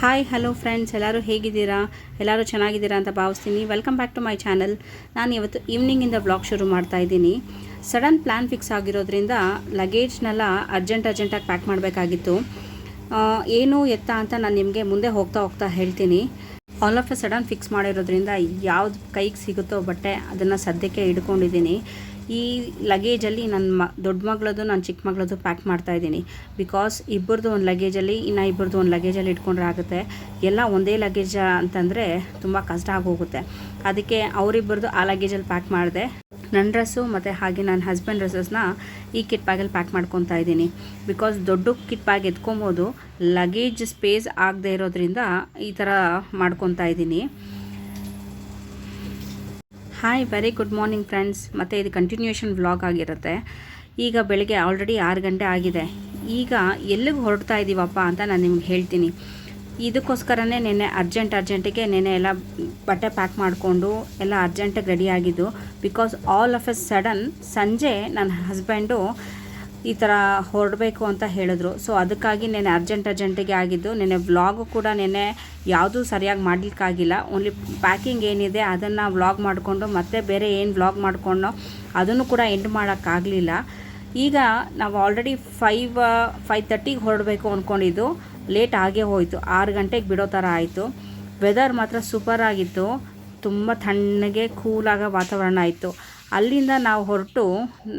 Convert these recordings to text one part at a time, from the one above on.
Hi hello friends ಎಲ್ಲರೂ ಹೇಗಿದ್ದೀರಾ? ಎಲ್ಲರೂ ಚೆನ್ನಾಗಿದ್ದೀರಾ ಅಂತ ಭಾವಿಸ್ತೀನಿ. Welcome back to my channel ನಾನು ಇವತ್ತು ಈವ್ನಿಂಗಿಂದ ಬ್ಲಾಗ್ ಶುರು ಮಾಡ್ತಾ ಇದ್ದೀನಿ. ಸಡನ್ ಪ್ಲ್ಯಾನ್ ಫಿಕ್ಸ್ ಆಗಿರೋದ್ರಿಂದ ಲಗೇಜ್ನೆಲ್ಲ ಅರ್ಜೆಂಟ್ ಅರ್ಜೆಂಟಾಗಿ ಪ್ಯಾಕ್ ಮಾಡಬೇಕಾಗಿತ್ತು. ಏನು ಎತ್ತ ಅಂತ ನಾನು ನಿಮಗೆ ಮುಂದೆ ಹೋಗ್ತಾ ಹೋಗ್ತಾ ಹೇಳ್ತೀನಿ. All of a sudden fix ಮಾಡಿರೋದ್ರಿಂದ ಯಾವ್ದು ಕೈಗೆ ಸಿಗುತ್ತೋ ಬಟ್ಟೆ ಅದನ್ನು ಸದ್ಯಕ್ಕೆ ಹಿಡ್ಕೊಂಡಿದ್ದೀನಿ. ಈ ಲಗೇಜಲ್ಲಿ ನನ್ನ ಮ, ದೊಡ್ಡ ಮಗಳದು ನನ್ನ ಚಿಕ್ಕ ಮಗಳದು ಪ್ಯಾಕ್ ಮಾಡ್ತಾ ಇದ್ದೀನಿ. ಬಿಕಾಸ್ ಇಬ್ಬರದು ಒಂದು ಲಗೇಜಲ್ಲಿ ಇನ್ನು ಇಬ್ಬರದು ಒಂದು ಲಗೇಜಲ್ಲಿ ಇಟ್ಕೊಂಡ್ರೆ ಆಗುತ್ತೆ. ಎಲ್ಲ ಒಂದೇ ಲಗೇಜ್ ಅಂತಂದರೆ ತುಂಬ ಕಷ್ಟ ಆಗೋಗುತ್ತೆ. ಅದಕ್ಕೆ ಅವರಿಬ್ಬರದು ಆ ಲಗೇಜಲ್ಲಿ ಪ್ಯಾಕ್ ಮಾಡಿದೆ. ನನ್ನ ಡ್ರೆಸ್ಸು ಮತ್ತು ಹಾಗೆ ನನ್ನ ಹಸ್ಬೆಂಡ್ ಡ್ರೆಸ್ಸಸ್ನ ಈ ಕಿಟ್ ಬ್ಯಾಗಲ್ಲಿ ಪ್ಯಾಕ್ ಮಾಡ್ಕೊತಾ ಇದ್ದೀನಿ. ಬಿಕಾಸ್ ದೊಡ್ಡ ಕಿಟ್ ಬ್ಯಾಗ್ ಎತ್ಕೊಬೋದು ಲಗೇಜ್ ಸ್ಪೇಸ್ ಆಗದೆ ಇರೋದ್ರಿಂದ ಈ ಥರ ಮಾಡ್ಕೊತಾ ಇದ್ದೀನಿ. Hi very good morning friends ಮತ್ತು ಇದು ಕಂಟಿನ್ಯೂಷನ್ ವ್ಲಾಗ್ ಆಗಿರುತ್ತೆ. ಈಗ ಬೆಳಗ್ಗೆ ಆಲ್ರೆಡಿ ಆರು ಗಂಟೆ ಆಗಿದೆ. ಈಗ ಎಲ್ಲಿಗೆ ಹೊರಡ್ತಾ ಇದ್ದೀವಪ್ಪ ಅಂತ ನಾನು ನಿಮ್ಗೆ ಹೇಳ್ತೀನಿ. ಇದಕ್ಕೋಸ್ಕರನೇ ನೆನ್ನೆ ಅರ್ಜೆಂಟ್ ಅರ್ಜೆಂಟಿಗೆ ನೆನ್ನೆ ಎಲ್ಲ ಬಟ್ಟೆ ಪ್ಯಾಕ್ ಮಾಡಿಕೊಂಡು ಎಲ್ಲ ಅರ್ಜೆಂಟಾಗಿ ರೆಡಿ ಆಗಿದ್ದು because all of a sudden ಸಂಜೆ ನನ್ನ ಹಸ್ಬೆಂಡು ಈ ಥರ ಹೊರಡಬೇಕು ಅಂತ ಹೇಳಿದ್ರು. ಸೊ ಅದಕ್ಕಾಗಿ ನೆನೆ ಅರ್ಜೆಂಟ್ ಅರ್ಜೆಂಟಿಗೆ ಆಗಿದ್ದು ನೆನೆ ವ್ಲಾಗು ಕೂಡ ನೆನೆ ಯಾವುದೂ ಸರಿಯಾಗಿ ಮಾಡಲಿಕ್ಕಾಗಿಲ್ಲ. ಓನ್ಲಿ ಪ್ಯಾಕಿಂಗ್ ಏನಿದೆ ಅದನ್ನು ವ್ಲಾಗ್ ಮಾಡಿಕೊಂಡು, ಮತ್ತೆ ಬೇರೆ ಏನು ವ್ಲಾಗ್ ಮಾಡಿಕೊಂಡು ಅದನ್ನು ಕೂಡ ಎಂಡ್ ಮಾಡೋಕ್ಕಾಗಲಿಲ್ಲ. ಈಗ ನಾವು ಆಲ್ರೆಡಿ ಫೈವ್ ಫೈವ್ ತರ್ಟಿಗೆ ಹೊರಡಬೇಕು ಅಂದ್ಕೊಂಡಿದ್ದು ಲೇಟ್ ಆಗೇ ಹೋಯಿತು. ಆರು ಗಂಟೆಗೆ ಬಿಡೋ ಥರ ಆಯಿತು. ವೆದರ್ ಮಾತ್ರ ಸೂಪರ್ ಆಗಿತ್ತು. ತುಂಬ ತಣ್ಣಗೆ ಕೂಲಾಗ ವಾತಾವರಣ ಆಯಿತು ಅಲ್ಲಿಂದ ನಾವು ಹೊರಟು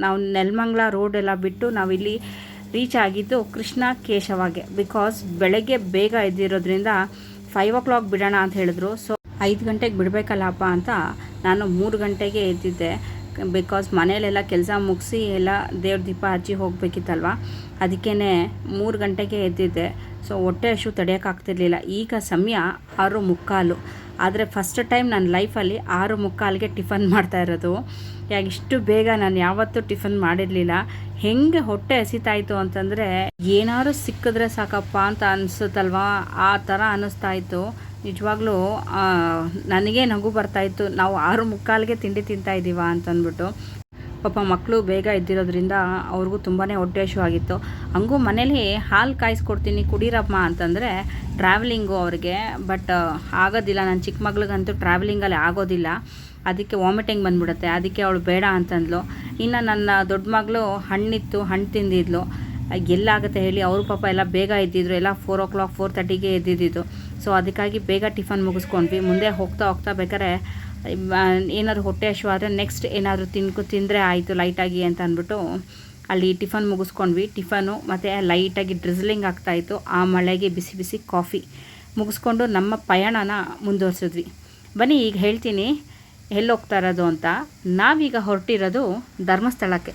ನಾವು ನೆಲಮಂಗ್ಲ ರೋಡ್ ಎಲ್ಲ ಬಿಟ್ಟು ನಾವಿಲ್ಲಿ ರೀಚ್ ಆಗಿದ್ದು ಕೃಷ್ಣ ಕೇಶವಾಗೆ. ಬಿಕಾಸ್ ಬೆಳಗ್ಗೆ ಬೇಗ ಎದ್ದಿರೋದ್ರಿಂದ ಫೈವ್ ಓ ಕ್ಲಾಕ್ ಬಿಡೋಣ ಅಂತ ಹೇಳಿದ್ರು. ಸೊ ಐದು ಗಂಟೆಗೆ ಬಿಡಬೇಕಲ್ಲಪ್ಪ ಅಂತ ನಾನು ಮೂರು ಗಂಟೆಗೆ ಎದ್ದಿದ್ದೆ. ಬಿಕಾಸ್ ಮನೇಲೆಲ್ಲ ಕೆಲಸ ಮುಗಿಸಿ ಎಲ್ಲ ದೇವ್ರ ದೀಪ ಹಚ್ಚಿ ಹೋಗಬೇಕಿತ್ತಲ್ವ? ಅದಕ್ಕೇ ಮೂರು ಗಂಟೆಗೆ ಎದ್ದಿದ್ದೆ. ಸೊ ಹೊಟ್ಟೆ ಹಶು ತಡೆಯೋಕ್ಕಾಗ್ತಿರ್ಲಿಲ್ಲ ಈಗ ಸಮಯ ಆರು ಮುಕ್ಕಾಲು. ಆದರೆ ಫಸ್ಟ್ ಟೈಮ್ ನನ್ನ ಲೈಫಲ್ಲಿ ಆರು ಮುಕ್ಕಾಲಿಗೆ ಟಿಫನ್ ಮಾಡ್ತಾ ಇರೋದು. ಯಾಕೆ ಇಷ್ಟು ಬೇಗ ನಾನು ಯಾವತ್ತೂ ಟಿಫನ್ ಮಾಡಿರಲಿಲ್ಲ. ಹೆಂಗೆ ಹೊಟ್ಟೆ ಹಸಿತಾಯಿತು ಅಂತಂದರೆ, ಏನಾದ್ರು ಸಿಕ್ಕಿದ್ರೆ ಸಾಕಪ್ಪ ಅಂತ ಅನಿಸುತ್ತಲ್ವಾ? ಆ ಥರ ಅನ್ನಿಸ್ತಾ ಇತ್ತು. ನಿಜವಾಗ್ಲೂ ನನಗೆ ನಗು ಬರ್ತಾಯಿತ್ತು ನಾವು ಆರು ಮುಕ್ಕಾಲಿಗೆ ತಿಂಡಿ ತಿಂತಾ ಇದ್ದೀವ ಅಂತಂದ್ಬಿಟ್ಟು. ಪಾಪ ಮಕ್ಕಳು ಬೇಗ ಎದ್ದಿರೋದ್ರಿಂದ ಅವ್ರಿಗೂ ತುಂಬಾ ಹೊಟ್ಟೆ ಹಶು ಆಗಿತ್ತು. ಹಂಗೂ ಮನೇಲಿ ಹಾಲು ಕಾಯಿಸ್ಕೊಡ್ತೀನಿ ಕುಡೀರಮ್ಮ ಅಂತಂದರೆ ಟ್ರಾವೆಲಿಂಗು ಅವ್ರಿಗೆ ಬಟ್ ಆಗೋದಿಲ್ಲ. ನನ್ನ ಚಿಕ್ಕ ಮಗಳಿಗಂತೂ ಟ್ರಾವೆಲಿಂಗಲ್ಲಿ ಆಗೋದಿಲ್ಲ. ಅದಕ್ಕೆ ವಾಮಿಟಿಂಗ್ ಬಂದ್ಬಿಡುತ್ತೆ. ಅದಕ್ಕೆ ಅವಳು ಬೇಡ ಅಂತಂದ್ಲು. ಇನ್ನು ನನ್ನ ದೊಡ್ಡ ಮಗಳು ಹಣ್ಣಿತ್ತು, ಹಣ್ಣು ತಿಂದಿದ್ಲು. ಎಲ್ಲಾಗುತ್ತೆ ಹೇಳಿ, ಅವ್ರ ಪಾಪ ಎಲ್ಲ ಬೇಗ ಎದ್ದಿದ್ರು. ಎಲ್ಲ ಫೋರ್ ಓ ಕ್ಲಾಕ್ ಫೋರ್ ತರ್ಟಿಗೆ ಎದ್ದಿದ್ದು ಸೊ ಅದಕ್ಕಾಗಿ ಬೇಗ ಟಿಫನ್ ಮುಗಿಸ್ಕೊಂಡ್ವಿ. ಮುಂದೆ ಹೋಗ್ತಾ ಹೋಗ್ತಾ ಬೇಕಾದ್ರೆ ಏನಾದರೂ ಹೊಟ್ಟೆ ಹಶು ಆದರೆ ನೆಕ್ಸ್ಟ್ ಏನಾದರೂ ತಿನ್ಕೊ ತಿಂದರೆ ಆಯಿತು ಲೈಟಾಗಿ ಅಂತ ಅಂದ್ಬಿಟ್ಟು ಅಲ್ಲಿ ಟಿಫನ್ ಮುಗಿಸ್ಕೊಂಡ್ವಿ. ಟಿಫನು ಮತ್ತು ಲೈಟಾಗಿ ಡ್ರಿಸ್ಲಿಂಗ್ ಆಗ್ತಾಯಿತ್ತು ಆ ಮಳೆಗೆ ಬಿಸಿ ಬಿಸಿ ಕಾಫಿ ಮುಗಿಸ್ಕೊಂಡು ನಮ್ಮ ಪಯಣನ ಮುಂದುವರ್ಸಿದ್ವಿ. ಬನ್ನಿ, ಈಗ ಹೇಳ್ತೀನಿ ಎಲ್ಲಿ ಹೋಗ್ತಾ ಇರೋದು ಅಂತ. ನಾವೀಗ ಹೊರಟಿರೋದು ಧರ್ಮಸ್ಥಳಕ್ಕೆ.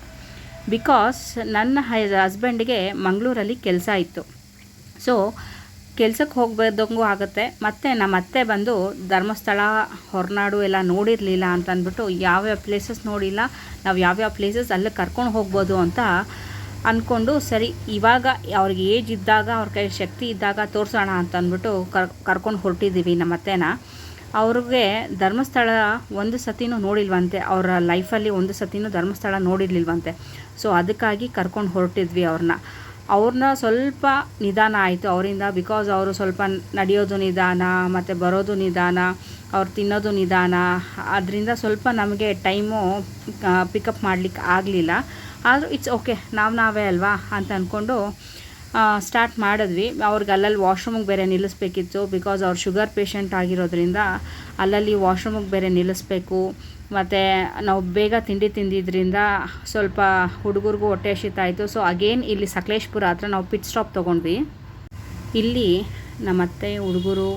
ಬಿಕಾಸ್ ನನ್ನ ಹಸ್ಬೆಂಡ್ಗೆ ಮಂಗಳೂರಲ್ಲಿ ಕೆಲಸ ಇತ್ತು. ಸೊ ಕೆಲ್ಸಕ್ಕೆ ಹೋಗ್ಬೇದಂಗೂ ಆಗುತ್ತೆ. ಮತ್ತು ನಮ್ಮ ಅತ್ತೆ ಬಂದು ಧರ್ಮಸ್ಥಳ, ಹೊರನಾಡು ಎಲ್ಲ ನೋಡಿರಲಿಲ್ಲ ಅಂತ ಅಂದ್ಬಿಟ್ಟು ಯಾವ್ಯಾವ ಪ್ಲೇಸಸ್ ನೋಡಿಲ್ಲ, ನಾವು ಯಾವ್ಯಾವ ಪ್ಲೇಸಸ್ ಅಲ್ಲಿ ಕರ್ಕೊಂಡು ಹೋಗ್ಬೋದು ಅಂತ ಅಂದ್ಕೊಂಡು ಸರಿ, ಇವಾಗ ಅವ್ರಿಗೆ ಏಜ್ ಇದ್ದಾಗ, ಅವ್ರ ಕೈ ಶಕ್ತಿ ಇದ್ದಾಗ ತೋರಿಸೋಣ ಅಂತ ಅಂದ್ಬಿಟ್ಟು ಕರ್, ಕರ್ಕೊಂಡು ಹೊರಟಿದ್ದೀವಿ ನಮ್ಮ ಅತ್ತೆನ. ಅವ್ರಿಗೆ ಧರ್ಮಸ್ಥಳ ಒಂದು ಸತಿನೂ ನೋಡಿಲ್ವಂತೆ, ಅವರ ಲೈಫಲ್ಲಿ ಒಂದು ಸತಿನೂ ಧರ್ಮಸ್ಥಳ ನೋಡಿರ್ಲಿಲ್ವಂತೆ. ಸೊ ಅದಕ್ಕಾಗಿ ಕರ್ಕೊಂಡು ಹೊರಟಿದ್ವಿ ಅವ್ರನ್ನ. ಅವ್ರನ್ನ ಸ್ವಲ್ಪ ನಿಧಾನ ಆಯಿತು. ಅವರಿಂದ ಬಿಕಾಸ್ ಅವರು ಸ್ವಲ್ಪ ನಡೆಯೋದು ನಿಧಾನ, ಮತ್ತು ಬರೋದು ನಿಧಾನ, ಅವ್ರು ತಿನ್ನೋದು ನಿಧಾನ, ಅದರಿಂದ ಸ್ವಲ್ಪ ನಮಗೆ ಟೈಮು ಪಿಕಪ್ ಮಾಡಲಿಕ್ಕೆ ಆಗಲಿಲ್ಲ. ಆದರೂ ಇಟ್ಸ್ ಓಕೆ ನಾವು ನಾವೇ ಅಲ್ವಾ ಅಂತ ಅಂದ್ಕೊಂಡು ಸ್ಟಾರ್ಟ್ ಮಾಡಿದ್ವಿ. ಅವ್ರಿಗೆ ಅಲ್ಲಲ್ಲಿ ವಾಶ್ರೂಮಿಗೆ ಬೇರೆ ನಿಲ್ಲಿಸ್ಬೇಕಿತ್ತು. ಬಿಕಾಸ್ ಅವ್ರು ಶುಗರ್ ಪೇಷಂಟ್ ಆಗಿರೋದ್ರಿಂದ ಅಲ್ಲಲ್ಲಿ ವಾಶ್ರೂಮಿಗೆ ಬೇರೆ ನಿಲ್ಲಿಸ್ಬೇಕು. ಮತ್ತು ನಾವು ಬೇಗ ತಿಂಡಿ ತಿಂದಿದ್ದರಿಂದ ಸ್ವಲ್ಪ ಹುಡುಗರಿಗೂ ಹೊಟ್ಟೆ ಹಸಿತಾಯಿತು ಸೊ ಅಗೇನ್ ಇಲ್ಲಿ ಸಕಲೇಶ್ಪುರ ಹತ್ರ ನಾವು ಪಿಟ್ ಸ್ಟಾಪ್ ತೊಗೊಂಡ್ವಿ. ಇಲ್ಲಿ ನಮ್ಮ ಅತ್ತೆ, ಹುಡುಗರು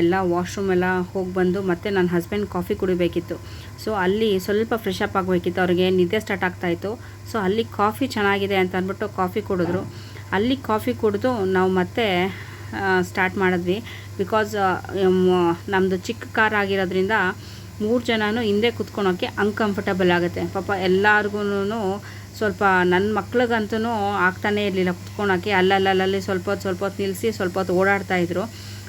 ಎಲ್ಲ ವಾಶ್ರೂಮ್ ಎಲ್ಲ ಹೋಗಿ ಬಂದು ಮತ್ತು ನನ್ನ ಹಸ್ಬೆಂಡ್ ಕಾಫಿ ಕುಡಿಬೇಕಿತ್ತು. ಸೊ ಅಲ್ಲಿ ಸ್ವಲ್ಪ ಫ್ರೆಶ್ ಅಪ್ ಆಗಬೇಕಿತ್ತು. ಅವ್ರಿಗೆ ನಿದ್ದೆ ಸ್ಟಾರ್ಟ್ ಆಗ್ತಾಯಿತ್ತು ಸೊ ಅಲ್ಲಿ ಕಾಫಿ ಚೆನ್ನಾಗಿದೆ ಅಂತ ಅಂದ್ಬಿಟ್ಟು ಕಾಫಿ ಕುಡಿದ್ರು. ಅಲ್ಲಿ ಕಾಫಿ ಕುಡಿದು ನಾವು ಮತ್ತೆ ಸ್ಟಾರ್ಟ್ ಮಾಡಿದ್ವಿ. ಬಿಕಾಸ್ ನಮ್ಮದು ಚಿಕ್ಕ ಕಾರ್ ಆಗಿರೋದ್ರಿಂದ ಮೂರು ಜನನೂ ಹಿಂದೆ ಕುತ್ಕೊಳೋಕ್ಕೆ ಅನ್ಕಂಫರ್ಟಬಲ್ ಆಗುತ್ತೆ. ಪಾಪ ಎಲ್ಲರಿಗೂ ಸ್ವಲ್ಪ ನನ್ನ ಮಕ್ಳಿಗಂತೂ ಆಗ್ತಾನೇ ಇರಲಿಲ್ಲ ಕುತ್ಕೊಳಕ್ಕೆ. ಅಲ್ಲಲ್ಲಲ್ಲಿ ಸ್ವಲ್ಪ ಹೊತ್ತು ಸ್ವಲ್ಪ ಹೊತ್ತು ನಿಲ್ಲಿಸಿ ಸ್ವಲ್ಪ ಹೊತ್ತು ಓಡಾಡ್ತಾಯಿದ್ರು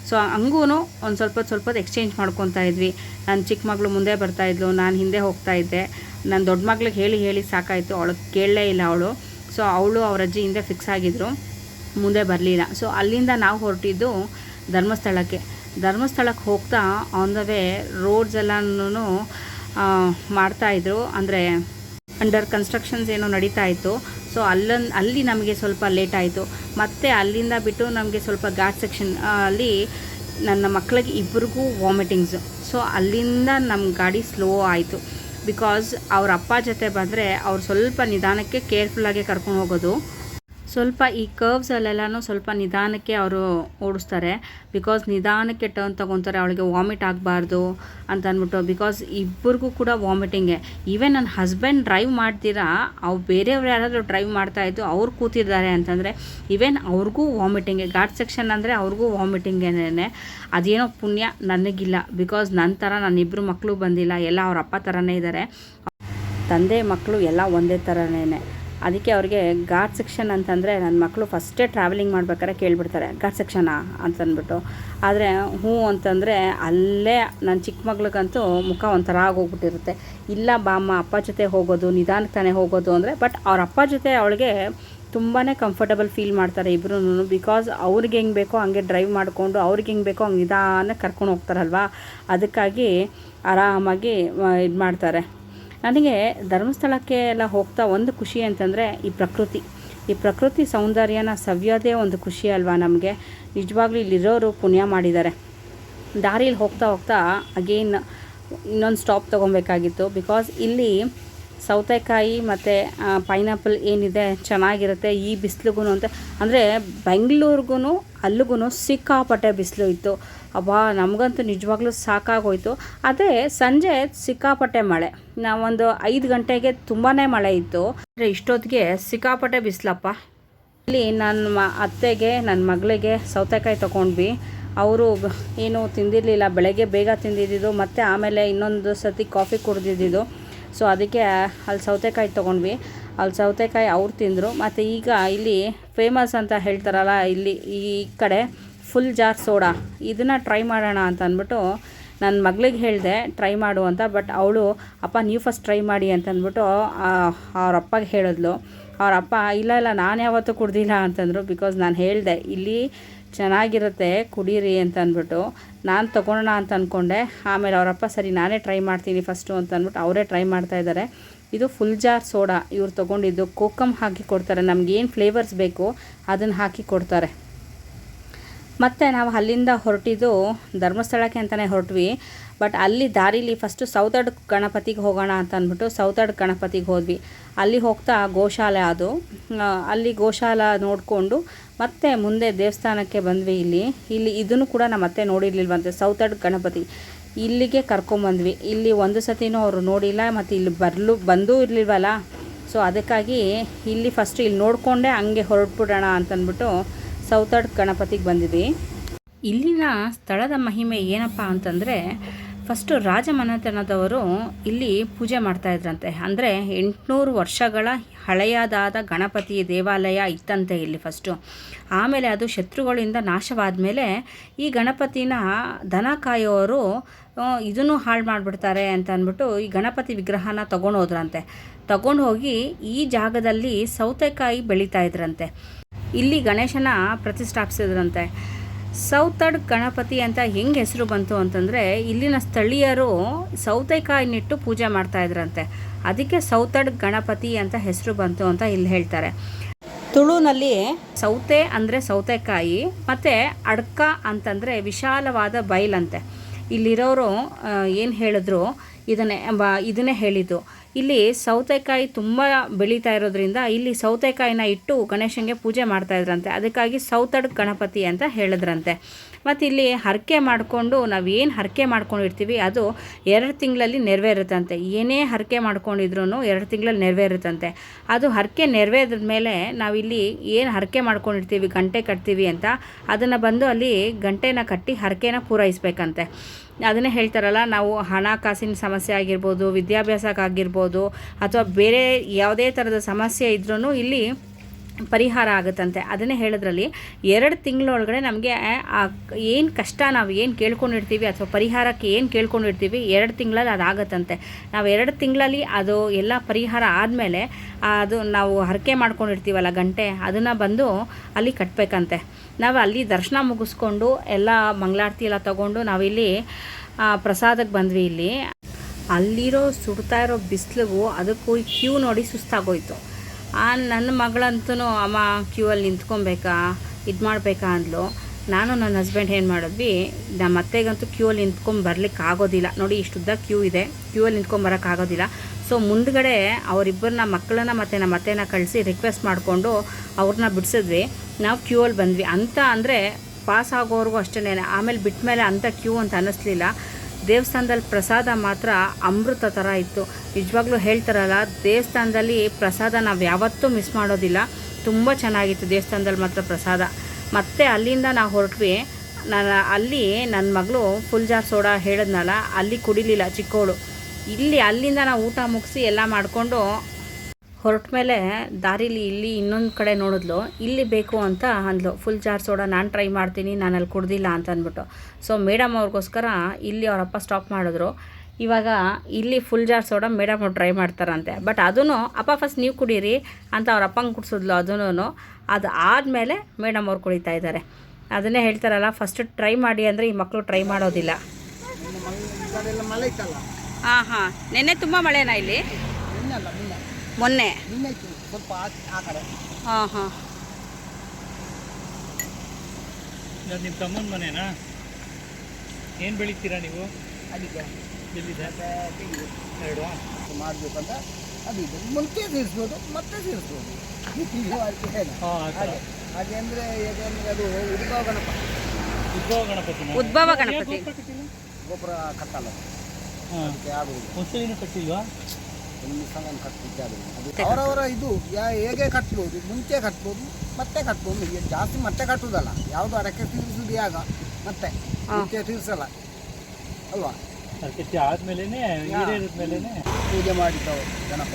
ಸೊ ಹಂಗೂ ಒಂದು ಸ್ವಲ್ಪ ಸ್ವಲ್ಪ ಹೊತ್ತು ಎಕ್ಸ್ಚೇಂಜ್ ಮಾಡ್ಕೊತಾ ಇದ್ವಿ. ನನ್ನ ಚಿಕ್ಕ ಮಗಳು ಮುಂದೆ ಬರ್ತಾಯಿದ್ಲು ನಾನು ಹಿಂದೆ ಹೋಗ್ತಾ ಇದ್ದೆ. ನನ್ನ ದೊಡ್ಡ ಮಗ್ಳಿಗೆ ಹೇಳಿ ಹೇಳಿ ಸಾಕಾಯಿತು, ಅವಳು ಕೇಳಲೇ ಇಲ್ಲ ಅವಳು. ಸೊ ಅವಳು ಅವ್ರ ಅಜ್ಜಿ ಹಿಂದೆ ಫಿಕ್ಸ್ ಆಗಿದ್ರು, ಮುಂದೆ ಬರಲಿಲ್ಲ. ಸೊ ಅಲ್ಲಿಂದ ನಾವು ಹೊರಟಿದ್ದು ಧರ್ಮಸ್ಥಳಕ್ಕೆ. ಧರ್ಮಸ್ಥಳಕ್ಕೆ ಹೋಗ್ತಾ ಆನ್ ದ ವೇ ರೋಡ್ಸ್ ಎಲ್ಲನೂ ಮಾಡ್ತಾಯಿದ್ರು ಅಂದರೆ ಅಂಡರ್ ಕನ್ಸ್ಟ್ರಕ್ಷನ್ಸ್ ಏನೋ ನಡೀತಾ ಇತ್ತು. ಸೊ ಅಲ್ಲನ್ ಅಲ್ಲಿ ನಮಗೆ ಸ್ವಲ್ಪ ಲೇಟ್ ಆಯಿತು. ಮತ್ತು ಅಲ್ಲಿಂದ ಬಿಟ್ಟು ನಮಗೆ ಸ್ವಲ್ಪ ಘಾಟ್ ಸೆಕ್ಷನ್ ಅಲ್ಲಿ ನನ್ನ ಮಕ್ಕಳಿಗೆ ಇಬ್ಬರಿಗೂ ವಾಮಿಟಿಂಗ್ಸು ಸೊ ಅಲ್ಲಿಂದ ನಮ್ಮ ಗಾಡಿ ಸ್ಲೋ ಆಯಿತು. ಬಿಕಾಸ್ ಅವ್ರ ಅಪ್ಪ ಜೊತೆ ಬಂದರೆ ಅವ್ರು ಸ್ವಲ್ಪ ನಿಧಾನಕ್ಕೆ ಕೇರ್ಫುಲ್ಲಾಗಿ ಕರ್ಕೊಂಡು ಹೋಗೋದು. ಸ್ವಲ್ಪ ಈ ಕರ್ವ್ಸಲ್ಲೆಲ್ಲನೂ ಸ್ವಲ್ಪ ನಿಧಾನಕ್ಕೆ ಅವರು ಓಡಿಸ್ತಾರೆ. ಬಿಕಾಸ್ ನಿಧಾನಕ್ಕೆ ಟರ್ನ್ ತೊಗೊತಾರೆ, ಅವಳಿಗೆ ವಾಮಿಟ್ ಆಗಬಾರ್ದು ಅಂತ ಅಂದ್ಬಿಟ್ಟು. ಬಿಕಾಸ್ ಇಬ್ಬರಿಗೂ ಕೂಡ ವಾಮಿಟಿಂಗೆ ಈವನ್ ನನ್ನ ಹಸ್ಬೆಂಡ್ ಡ್ರೈವ್ ಮಾಡ್ತೀರಾ ಅವ್ರು ಬೇರೆಯವ್ರು ಯಾರಾದರೂ ಡ್ರೈವ್ ಮಾಡ್ತಾಯಿದ್ದು ಅವ್ರು ಕೂತಿದ್ದಾರೆ ಅಂತಂದರೆ ಈವನ್ ಅವ್ರಿಗೂ ವಾಮಿಟಿಂಗೆ ಘಾಟ್ ಸೆಕ್ಷನ್ ಅಂದರೆ ಅವ್ರಿಗೂ ವಾಮಿಟಿಂಗೇನೆ ಅದೇನೋ ಪುಣ್ಯ, ನನಗಿಲ್ಲ. ಬಿಕಾಸ್ ನನ್ನ ಥರ ನನ್ನ ಇಬ್ಬರು ಮಕ್ಕಳು ಬಂದಿಲ್ಲ, ಎಲ್ಲ ಅವ್ರ ಅಪ್ಪ ಥರನೇ ಇದ್ದಾರೆ ತಂದೆ ಮಕ್ಕಳು ಎಲ್ಲ ಒಂದೇ ಥರನೇ ಅದಕ್ಕೆ ಅವ್ರಿಗೆ ಘಾಟ್ ಸೆಕ್ಷನ್ ಅಂತಂದರೆ ನನ್ನ ಮಕ್ಕಳು ಫಸ್ಟೇ ಟ್ರಾವೆಲಿಂಗ್ ಮಾಡ್ಬೇಕಾದ್ರೆ ಕೇಳಿಬಿಡ್ತಾರೆ, ಘಾಟ್ ಸೆಕ್ಷನಾ ಅಂತಂದ್ಬಿಟ್ಟು ಆದರೆ ಹ್ಞೂ ಅಂತಂದರೆ ಅಲ್ಲೇ ನನ್ನ ಚಿಕ್ಕ ಮಗ್ಳಿಗಂತೂ ಮುಖ ಒಂಥರ ಆಗೋಗ್ಬಿಟ್ಟಿರುತ್ತೆ. ಇಲ್ಲ ಬಾಮ್ಮ, ಅಪ್ಪ ಜೊತೆ ಹೋಗೋದು ನಿಧಾನಕ್ಕೆ ತಾನೇ ಹೋಗೋದು ಅಂದರೆ ಬಟ್ ಅವ್ರ ಅಪ್ಪ ಜೊತೆ ಅವಳಿಗೆ ತುಂಬಾ ಕಂಫರ್ಟಬಲ್ ಫೀಲ್ ಮಾಡ್ತಾರೆ ಇಬ್ಬರೂ ಬಿಕಾಸ್ ಅವ್ರಿಗೆ ಹೆಂಗೆ ಬೇಕೋ ಹಂಗೆ ಡ್ರೈವ್ ಮಾಡಿಕೊಂಡು ಅವ್ರಿಗೆ ಹೆಂಗೆ ಬೇಕೋ ಹಂಗೆ ನಿಧಾನಕ್ಕೆ ಕರ್ಕೊಂಡು ಹೋಗ್ತಾರಲ್ವ? ಅದಕ್ಕಾಗಿ ಆರಾಮಾಗಿ ಇದು ಮಾಡ್ತಾರೆ ನನಗೆ ಧರ್ಮಸ್ಥಳಕ್ಕೆ ಎಲ್ಲ ಹೋಗ್ತಾ ಒಂದು ಖುಷಿ ಅಂತಂದರೆ ಈ ಪ್ರಕೃತಿ. ಈ ಪ್ರಕೃತಿ ಸೌಂದರ್ಯನ ಸವಿಯೋದೇ ಒಂದು ಖುಷಿ ಅಲ್ವಾ ನಮಗೆ? ನಿಜವಾಗ್ಲೂ ಇಲ್ಲಿರೋರು ಪುಣ್ಯ ಮಾಡಿದ್ದಾರೆ. ದಾರಿಲಿ ಹೋಗ್ತಾ ಹೋಗ್ತಾ ಅಗೇನ್ ಇನ್ನೊಂದು ಸ್ಟಾಪ್ ತೊಗೊಬೇಕಾಗಿತ್ತು. ಬಿಕಾಸ್ ಇಲ್ಲಿ ಸೌತೆಕಾಯಿ ಮತ್ತು ಪೈನಾಪಲ್ ಏನಿದೆ, ಚೆನ್ನಾಗಿರುತ್ತೆ, ಈ ಬಿಸಿಲಿಗೂ ಅಂತ. ಅಂದರೆ ಬೆಂಗಳೂರಿಗೂ ಅಲ್ಲಿಗೂ ಸಿಕ್ಕಾಪಟ್ಟೆ ಬಿಸಿಲು ಇತ್ತು. ಅಬ್ಬಾ, ನಮಗಂತೂ ನಿಜವಾಗ್ಲೂ ಸಾಕಾಗೋಯ್ತು. ಅದೇ ಸಂಜೆ ಸಿಕ್ಕಾಪಟ್ಟೆ ಮಳೆ. ನಾವೊಂದು ಐದು ಗಂಟೆಗೆ ತುಂಬಾ ಮಳೆ ಇತ್ತು. ಅಂದರೆ ಇಷ್ಟೊತ್ತಿಗೆ ಸಿಕ್ಕಾಪಟ್ಟೆ ಬಿಸಿಲಪ್ಪ. ಇಲ್ಲಿ ನನ್ನ ಮ, ಅತ್ತೆಗೆ, ನನ್ನ ಮಗಳಿಗೆ ಸೌತೆಕಾಯಿ ತೊಗೊಂಡ್ವಿ. ಅವರು ಏನು ತಿಂದಿರಲಿಲ್ಲ. ಬೆಳಗ್ಗೆ ಬೇಗ ತಿಂದಿದ್ದು ಮತ್ತು ಆಮೇಲೆ ಇನ್ನೊಂದು ಸತಿ ಕಾಫಿ ಕುಡ್ದಿದ್ದು ಸೊ ಅದಕ್ಕೆ ಅಲ್ಲಿ ಸೌತೆಕಾಯಿ ತೊಗೊಂಡ್ವಿ. ಅಲ್ಲಿ ಸೌತೆಕಾಯಿ ಅವ್ರು ತಿಂದರು. ಮತ್ತು ಈಗ ಇಲ್ಲಿ ಫೇಮಸ್ ಅಂತ ಹೇಳ್ತಾರಲ್ಲ, ಇಲ್ಲಿ ಈ ಕಡೆ ಫುಲ್ ಜಾರ್ ಸೋಡಾ ಇದನ್ನು ಟ್ರೈ ಮಾಡೋಣ ಅಂತ ಅಂದ್ಬಿಟ್ಟು ನನ್ನ ಮಗಳಿಗೆ ಹೇಳಿದೆ ಟ್ರೈ ಮಾಡು ಅಂತ. ಬಟ್ ಅವಳು, ಅಪ್ಪ, ನೀವು ಫಸ್ಟ್ ಟ್ರೈ ಮಾಡಿ ಅಂತ ಅಂದ್ಬಿಟ್ಟು ಅವ್ರ ಅಪ್ಪಗೆ ಹೇಳಿದ್ಲು. ಅವ್ರ ಅಪ್ಪ, ಇಲ್ಲ ಇಲ್ಲ, ನಾನು ಯಾವತ್ತೂ ಕುಡ್ದಿಲ್ಲ ಅಂತಂದರು ಬಿಕಾಸ್ ನಾನು ಹೇಳಿದೆ, ಇಲ್ಲಿ ಚೆನ್ನಾಗಿರುತ್ತೆ, ಕುಡೀರಿ ಅಂತ ಅಂದ್ಬಿಟ್ಟು. ನಾನು ತೊಗೊಳೋಣ ಅಂತ ಅಂದ್ಕೊಂಡೆ ಆಮೇಲೆ ಅವರಪ್ಪ, ಸರಿ, ನಾನೇ ಟ್ರೈ ಮಾಡ್ತೀನಿ ಫಸ್ಟು ಅಂತ ಅಂದ್ಬಿಟ್ಟು ಅವರೇ ಟ್ರೈ ಮಾಡ್ತಾ ಇದ್ದಾರೆ. ಇದು ಫುಲ್ ಜಾರ್ ಸೋಡಾ. ಇವ್ರು ತೊಗೊಂಡಿದ್ದು ಕೋಕಮ್ ಹಾಕಿ ಕೊಡ್ತಾರೆ. ನಮಗೇನು ಫ್ಲೇವರ್ಸ್ ಬೇಕು ಅದನ್ನು ಹಾಕಿ ಕೊಡ್ತಾರೆ. ಮತ್ತು ನಾವು ಅಲ್ಲಿಂದ ಹೊರಟಿದ್ದು ಧರ್ಮಸ್ಥಳಕ್ಕೆ ಅಂತಲೇ ಹೊರಟ್ವಿ. ಬಟ್ ಅಲ್ಲಿ ದಾರಿಲಿ ಫಸ್ಟು ಸೌತಡ್ ಗಣಪತಿಗೆ ಹೋಗೋಣ ಅಂತ ಅಂದ್ಬಿಟ್ಟು ಸೌತಡ್ ಗಣಪತಿಗೆ ಹೋದ್ವಿ. ಅಲ್ಲಿ ಹೋಗ್ತಾ ಗೋಶಾಲೆ ಅದು. ಅಲ್ಲಿ ಗೋಶಾಲ ನೋಡಿಕೊಂಡು ಮತ್ತೆ ಮುಂದೆ ದೇವಸ್ಥಾನಕ್ಕೆ ಬಂದ್ವಿ ಇಲ್ಲಿ. ಇಲ್ಲಿ ಇದನ್ನು ಕೂಡ ನಮ್ಮ ಅತ್ತೆ ನೋಡಿರ್ಲಿಲ್ವಂತೆ. ಸೌತಡ್ ಗಣಪತಿ. ಇಲ್ಲಿಗೆ ಕರ್ಕೊಂಬಂದ್ವಿ ಇಲ್ಲಿ ಒಂದು ಸತಿನೂ ಅವರು ನೋಡಿಲ್ಲ, ಮತ್ತು ಇಲ್ಲಿ ಬರಲು, ಬಂದೂ ಇರಲಿಲ್ವಲ್ಲ? ಸೊ ಅದಕ್ಕಾಗಿ ಇಲ್ಲಿ ಫಸ್ಟ್ ಇಲ್ಲಿ ನೋಡಿಕೊಂಡೆ ಹಂಗೆ ಹೊರಟ್ಬಿಡೋಣ ಅಂತಂದ್ಬಿಟ್ಟು ಸೌತಡ್ ಗಣಪತಿಗೆ ಬಂದಿದ್ವಿ. ಇಲ್ಲಿನ ಸ್ಥಳದ ಮಹಿಮೆ ಏನಪ್ಪ ಅಂತಂದರೆ ಫಸ್ಟು ರಾಜಮನೆತನದವರು ಇಲ್ಲಿ ಪೂಜೆ ಮಾಡ್ತಾಯಿದ್ರಂತೆ ಅಂದರೆ ಎಂಟುನೂರು ವರ್ಷಗಳ ಹಳೆಯದಾದ ಗಣಪತಿ ದೇವಾಲಯ ಇತ್ತಂತೆ ಇಲ್ಲಿ ಫಸ್ಟು ಆಮೇಲೆ ಅದು ಶತ್ರುಗಳಿಂದ ನಾಶವಾದ ಮೇಲೆ ಈ ಗಣಪತಿನ ದನ ಕಾಯೋರು ಇದನ್ನು ಹಾಳು ಮಾಡಿಬಿಡ್ತಾರೆ ಅಂತ ಅಂದ್ಬಿಟ್ಟು ಈ ಗಣಪತಿ ವಿಗ್ರಹನ ತಗೊಂಡೋದ್ರಂತೆ ತಗೊಂಡು ಹೋಗಿ ಈ ಜಾಗದಲ್ಲಿ ಸೌತೆಕಾಯಿ ಬೆಳೀತಾ ಇದ್ರಂತೆ. ಇಲ್ಲಿ ಗಣೇಶನ ಪ್ರತಿಷ್ಠಾಪಿಸಿದ್ರಂತೆ. ಸೌತಡ್ ಗಣಪತಿ ಅಂತ ಹೆಂಗೆ ಹೆಸರು ಬಂತು ಅಂತಂದರೆ, ಇಲ್ಲಿನ ಸ್ಥಳೀಯರು ಸೌತೆಕಾಯಿನಿಟ್ಟು ಪೂಜೆ ಮಾಡ್ತಾ ಇದ್ರಂತೆ. ಅದಕ್ಕೆ ಸೌತಡ್ ಗಣಪತಿ ಅಂತ ಹೆಸರು ಬಂತು ಅಂತ ಇಲ್ಲಿ ಹೇಳ್ತಾರೆ. ತುಳುನಲ್ಲಿ ಸೌತೆ ಅಂದರೆ ಸೌತೆಕಾಯಿ, ಮತ್ತು ಅಡ್ಕ ಅಂತಂದರೆ ವಿಶಾಲವಾದ ಬೈಲಂತೆ. ಇಲ್ಲಿರೋರು ಏನು ಹೇಳಿದ್ರು? ಇದನ್ನೇ, ಬ, ಇದನ್ನೇ ಹೇಳಿದ್ದು. ಇಲ್ಲಿ ಸೌತೆಕಾಯಿ ತುಂಬ ಬೆಳೀತಾ ಇರೋದ್ರಿಂದ ಇಲ್ಲಿ ಸೌತೆಕಾಯಿನ ಇಟ್ಟು ಗಣೇಶನಿಗೆ ಪೂಜೆ ಮಾಡ್ತಾ ಇದ್ರಂತೆ. ಅದಕ್ಕಾಗಿ ಸೌತಡ್ ಗಣಪತಿ ಅಂತ ಹೇಳಿದ್ರಂತೆ. ಮತ್ತು ಇಲ್ಲಿ ಹರಕೆ ಮಾಡಿಕೊಂಡು ನಾವು ಏನು ಹರಕೆ ಮಾಡ್ಕೊಂಡಿರ್ತೀವಿ ಅದು ಎರಡು ತಿಂಗಳಲ್ಲಿ ನೆರವೇರುತ್ತಂತೆ. ಏನೇ ಹರಕೆ ಮಾಡ್ಕೊಂಡಿದ್ರು ಎರಡು ತಿಂಗಳಲ್ಲಿ ನೆರವೇರುತ್ತಂತೆ. ಅದು ಹರಕೆ ನೆರವೇರಿದ ಮೇಲೆ ನಾವಿಲ್ಲಿ ಏನು ಹರಕೆ ಮಾಡ್ಕೊಂಡಿರ್ತೀವಿ, ಗಂಟೆ ಕಟ್ತೀವಿ ಅಂತ ಅದನ್ನು ಬಂದು ಅಲ್ಲಿ ಗಂಟೆನ ಕಟ್ಟಿ ಹರಕೆನ ಪೂರೈಸಬೇಕಂತೆ. ಅದನ್ನೇ ಹೇಳ್ತಾರಲ್ಲ, ನಾವು ಹಣಕಾಸಿನ ಸಮಸ್ಯೆ ಆಗಿರ್ಬೋದು, ವಿದ್ಯಾಭ್ಯಾಸಕ್ಕಾಗಿರ್ಬೋದು, ಅಥವಾ ಬೇರೆ ಯಾವುದೇ ಥರದ ಸಮಸ್ಯೆ ಇದ್ರೂ ಇಲ್ಲಿ ಪರಿಹಾರ ಆಗುತ್ತಂತೆ. ಅದನ್ನೇ ಹೇಳಿದ್ರಲ್ಲಿ ಎರಡು ತಿಂಗಳೊಳಗಡೆ ನಮಗೆ ಏನು ಕಷ್ಟ ನಾವು ಏನು ಕೇಳ್ಕೊಂಡಿರ್ತೀವಿ ಅಥವಾ ಪರಿಹಾರಕ್ಕೆ ಏನು ಕೇಳ್ಕೊಂಡಿರ್ತೀವಿ, ಎರಡು ತಿಂಗಳಲ್ಲಿ ಅದಾಗತ್ತಂತೆ ನಾವು ಎರಡು ತಿಂಗಳಲ್ಲಿ ಅದು ಎಲ್ಲ ಪರಿಹಾರ ಆದಮೇಲೆ ಅದು ನಾವು ಹರಕೆ ಮಾಡ್ಕೊಂಡಿರ್ತೀವಲ್ಲ ಗಂಟೆ, ಅದನ್ನು ಬಂದು ಅಲ್ಲಿ ಕಟ್ಟಬೇಕಂತೆ ನಾವು ಅಲ್ಲಿ ದರ್ಶನ ಮುಗಿಸ್ಕೊಂಡು ಎಲ್ಲ ಮಂಗಳಾರತಿ ಎಲ್ಲ ತಗೊಂಡು ನಾವಿಲ್ಲಿ ಪ್ರಸಾದಕ್ಕೆ ಬಂದ್ವಿ ಇಲ್ಲಿ. ಅಲ್ಲಿರೋ ಸುಡ್ತಾ ಇರೋ ಬಿಸಿಲಿಗೂ ಅದಕ್ಕೂ ಕ್ಯೂ ನೋಡಿ ಸುಸ್ತಾಗೋಯ್ತು. ಆ ನನ್ನ ಮಗಳಂತೂ ಅಮ್ಮ ಕ್ಯೂ ಅಲ್ಲಿ ನಿಂತ್ಕೊಬೇಕಾ, ಇದು ಮಾಡಬೇಕಾ ಅಂದ್ಲು. ನಾನು ನನ್ನ ಹಸ್ಬೆಂಡ್ ಏನು ಮಾಡಿದ್ವಿ ನಮ್ಮ ಅತ್ತೆಗಂತೂ ಕ್ಯೂ ಅಲ್ಲಿ ನಿಂತ್ಕೊಂಡು ಬರ್ಲಿಕ್ಕೆ ಆಗೋದಿಲ್ಲ ನೋಡಿ, ಇಷ್ಟುದ್ದ ಕ್ಯೂ ಇದೆ. ಕ್ಯೂ ಅಲ್ಲಿ ನಿಂತ್ಕೊಂಡು ಬರೋಕ್ಕಾಗೋದಿಲ್ಲ. ಸೊ ಮುಂದ್ಗಡೆ ಅವರಿಬ್ಬರನ್ನ, ಮಕ್ಕಳನ್ನ ಮತ್ತು ನಮ್ಮ ಅತ್ತೆನ ಕಳಿಸಿ ರಿಕ್ವೆಸ್ಟ್ ಮಾಡಿಕೊಂಡು ಅವ್ರನ್ನ ಬಿಡಿಸಿದ್ವಿ. ನಾವು ಕ್ಯೂ ಅಲ್ಲಿ ಬಂದ್ವಿ. ಅಂತ ಅಂದರೆ ಪಾಸ್ ಆಗೋವರೆಗೂ ಅಷ್ಟೇ ಆಮೇಲೆ ಬಿಟ್ಟ ಮೇಲೆ ಅಂಥ ಕ್ಯೂ ಅಂತ ಅನ್ನಿಸ್ಲಿಲ್ಲ. ದೇವಸ್ಥಾನದಲ್ಲಿ ಪ್ರಸಾದ ಮಾತ್ರ ಅಮೃತ ಥರ ಇತ್ತು. ನಿಜವಾಗ್ಲೂ ಹೇಳ್ತಾರಲ್ಲ, ದೇವಸ್ಥಾನದಲ್ಲಿ ಪ್ರಸಾದ ನಾವು ಯಾವತ್ತೂ ಮಿಸ್ ಮಾಡೋದಿಲ್ಲ. ತುಂಬ ಚೆನ್ನಾಗಿತ್ತು ದೇವಸ್ಥಾನದಲ್ಲಿ ಮಾತ್ರ ಪ್ರಸಾದ. ಮತ್ತು ಅಲ್ಲಿಂದ ನಾವು ಹೊರಟ್ವಿ. ನಾನು ಅಲ್ಲಿ ನನ್ನ ಮಗಳು ಫುಲ್ ಜಾರ್ ಸೋಡಾ ಹೇಳಿದ್ನಲ್ಲ, ಅಲ್ಲಿ ಕುಡಿಲಿಲ್ಲ ಚಿಕ್ಕವಳು ಇಲ್ಲಿ ಅಲ್ಲಿಂದ ನಾವು ಊಟ ಮುಗಿಸಿ ಎಲ್ಲ ಮಾಡಿಕೊಂಡು ಹೊರಟ ಮೇಲೆ ದಾರಿಲಿ ಇಲ್ಲಿ ಇನ್ನೊಂದು ಕಡೆ ನೋಡಿದ್ಲು. ಇಲ್ಲಿ ಬೇಕು ಅಂತ ಅಂದ್ಲು. ಫುಲ್ ಜಾರ್ ಸೋಡಾ ನಾನು ಟ್ರೈ ಮಾಡ್ತೀನಿ ನಾನು ಅಲ್ಲಿ ಕುಡ್ದಿಲ್ಲ ಅಂತ ಅಂದ್ಬಿಟ್ಟು. ಸೊ ಮೇಡಮ್ ಅವ್ರಿಗೋಸ್ಕರ ಇಲ್ಲಿ ಅವರಪ್ಪ ಸ್ಟಾಪ್ ಮಾಡಿದ್ರು. ಇವಾಗ ಇಲ್ಲಿ ಫುಲ್ ಜಾರ್ ಸೋಡಾ ಮೇಡಮ್ ಅವ್ರು ಟ್ರೈ ಮಾಡ್ತಾರಂತೆ. ಬಟ್ ಅದೂ ಅಪ್ಪ ಫಸ್ಟ್ ನೀವು ಕುಡೀರಿ ಅಂತ ಅವ್ರ ಅಪ್ಪಂಗೆ ಕುಡಿಸಿದ್ಲು ಅದೂ ಅದು ಆದಮೇಲೆ ಮೇಡಮ್ ಅವ್ರು ಕುಡಿತಾ ಇದ್ದಾರೆ. ಅದನ್ನೇ ಹೇಳ್ತಾರಲ್ಲ ಫಸ್ಟ್ ಟ್ರೈ ಮಾಡಿ ಅಂದರೆ ಈ ಮಕ್ಕಳು ಟ್ರೈ ಮಾಡೋದಿಲ್ಲ. ಹಾಂ ಹಾಂ ನಿನ್ನೆ ತುಂಬ ಮಳೆನಾ ಇಲ್ಲಿ? ನಿನ್ನಲ್ಲ ನಿನ್ನೆ. ಮೊನ್ನೆ. ಹಾಂ ಹಾಂ ನಿಮ್ಮ ತಮ್ಮನ ಮನೆನಾ? ಏನು ಬೆಳಿತೀರಾ ನೀವು? ಎಲ್ಲಿದೆ? ಎರಡು. ಮಾಡಬೇಕಂತ ಮುಂಚೆ ಸೇರಿಸ್ಬೋದು ಮತ್ತೆ ಸೇರಿಸ್ಬೋದು. ಹಾಗೆ? ಹಾಗೆ. ಅಂದರೆ ಅದು ಉದ್ಭವ ಗಣಪತಿ. ಉದ್ಭವ ಗಣಪತಿ. ಉದ್ಭವ ಗಣಪತಿ ಗೊಬ್ಬರ ಕಟ್ಟಲ್ಲ ಅದಕ್ಕೆ ಕಟ್ಟಿಲ್ವಾ? ಒಂದು ಸಲ ಅದು. ಅವರವರ ಇದು ಯಾ ಹೇಗೆ ಕಟ್ಬೋದು? ಮುಂಚೆ ಕಟ್ಬೋದು ಮತ್ತೆ ಕಟ್ಬೋದು. ಈಗ ಜಾಸ್ತಿ ಮತ್ತೆ ಕಟ್ಟುವುದಲ್ಲ ಯಾವುದು ಅದಕ್ಕೆ ತೀರಿಸುದು ಯಾಗ? ಮತ್ತೆ ಮುಂಚೆ ತೀರಿಸಲ್ಲ. ಅಲ್ವಾ? ಅದಕ್ಕೆ ಆದ್ಮೇಲೆ ಈಡೇರಿದ ಮೇಲೆ ಪೂಜೆ ಮಾಡಿದ್ದವರು ಜನಪ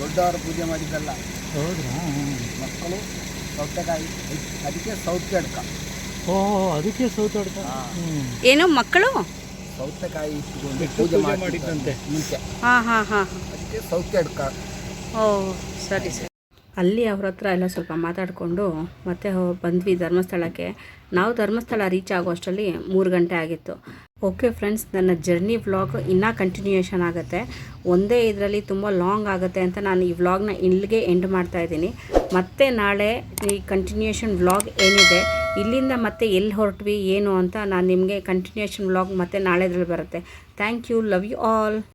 ದೊಡ್ಡವರು ಪೂಜೆ ಮಾಡಿದ್ದಲ್ಲ. ಮಕ್ಕಳು ಸೌತೆಕಾಯಿ ಅದಕ್ಕೆ ಸೌತೆ ಅಡ್ಕ ಓ ಅದಕ್ಕೆ ಸೌತೆ ಅಡ್ಕ ಹ್ಞೂ ಏನು ಮಕ್ಕಳು? ಸೌತೆಕಾಯಿ ಇಟ್ಟುಕೊಂಡು ಬಿಟ್ಟು ಪೂಜೆ ಮಾಡಿದ್ದಂತೆ ಮಾಡಿದ್ದಂತೆ. ಮುಂಚೆ. ಹಾಂ ಹಾಂ ಹಾಂ ಅದಕ್ಕೆ ಸೌತೆ ಅಡ್ಕ. ಓ ಸರಿ ಸರಿ. ಅಲ್ಲಿ ಅವ್ರ ಹತ್ರ ಎಲ್ಲ ಸ್ವಲ್ಪ ಮಾತಾಡಿಕೊಂಡು ಮತ್ತೆ ಬಂದ್ವಿ ಧರ್ಮಸ್ಥಳಕ್ಕೆ. ನಾವು ಧರ್ಮಸ್ಥಳ ರೀಚ್ ಆಗೋ ಅಷ್ಟರಲ್ಲಿ ಮೂರು ಗಂಟೆ ಆಗಿತ್ತು. ಓಕೆ ಫ್ರೆಂಡ್ಸ್ ನನ್ನ ಜರ್ನಿ ವ್ಲಾಗ್ ಇನ್ನೂ ಕಂಟಿನ್ಯೂಯೇಷನ್ ಆಗುತ್ತೆ. ಒಂದೇ ಇದರಲ್ಲಿ ತುಂಬ ಲಾಂಗ್ ಆಗುತ್ತೆ ಅಂತ ನಾನು ಈ ವ್ಲಾಗ್ನ ಇಲ್ಲಿಗೆ ಎಂಡ್ ಮಾಡ್ತಾ ಇದ್ದೀನಿ. ಮತ್ತೆ ನಾಳೆ ಈ ಕಂಟಿನ್ಯೂಯೇಷನ್ ವ್ಲಾಗ್ ಏನಿದೆ, ಇಲ್ಲಿಂದ ಮತ್ತೆ ಎಲ್ಲಿ ಹೊರಟ್ವಿ, ಏನು ಅಂತ ನಾನು ನಿಮಗೆ ಕಂಟಿನ್ಯೂಯೇಷನ್ ವ್ಲಾಗ್ ಮತ್ತೆ ನಾಳೆದ್ರಲ್ಲಿ ಬರುತ್ತೆ. Thank you love you all